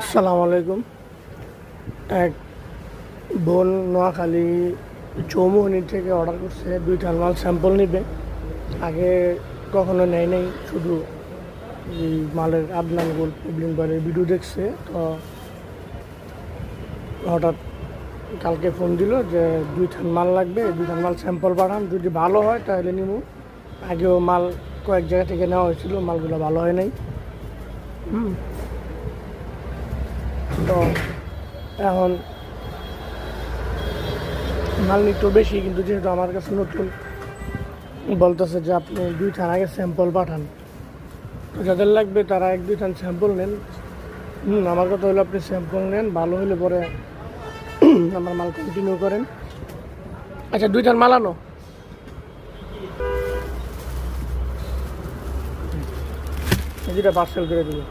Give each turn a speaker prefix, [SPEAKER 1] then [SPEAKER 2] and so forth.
[SPEAKER 1] আসসালামু আলাইকুম। এক বোন নোয়াখালী চৌমোহনী থেকে অর্ডার করছে, দুইটা মাল স্যাম্পল নিবে। আগে কখনো নেয় নাই, শুধু এই মালের আপনার গোল প্রবলেম করে ভিডিও দেখছে। তো হঠাৎ কালকে ফোন দিল যে দুই থান মাল লাগবে দুই থান মাল স্যাম্পল পাঠান, যদি ভালো হয় তাহলে নিব আগেও মাল কয়েক জায়গা থেকে নেওয়া হয়েছিল, মালগুলো ভালো হয় নাই। হুম। তো এখন মাল একটু বেশি, কিন্তু যেহেতু আমার কাছে নতুন বলতেছে যে আপনি দুই থান আগে স্যাম্পল পাঠান। তো যাদের লাগবে তারা এক, দুই থান স্যাম্পল নেন। হুম, আমার কথা হলো আপনি স্যাম্পল নেন, ভালো হলে পরে আমার মাল কন্টিনিউ করেন। আচ্ছা দুই থান মাল আনো। এই পার্সেল করে দিবে।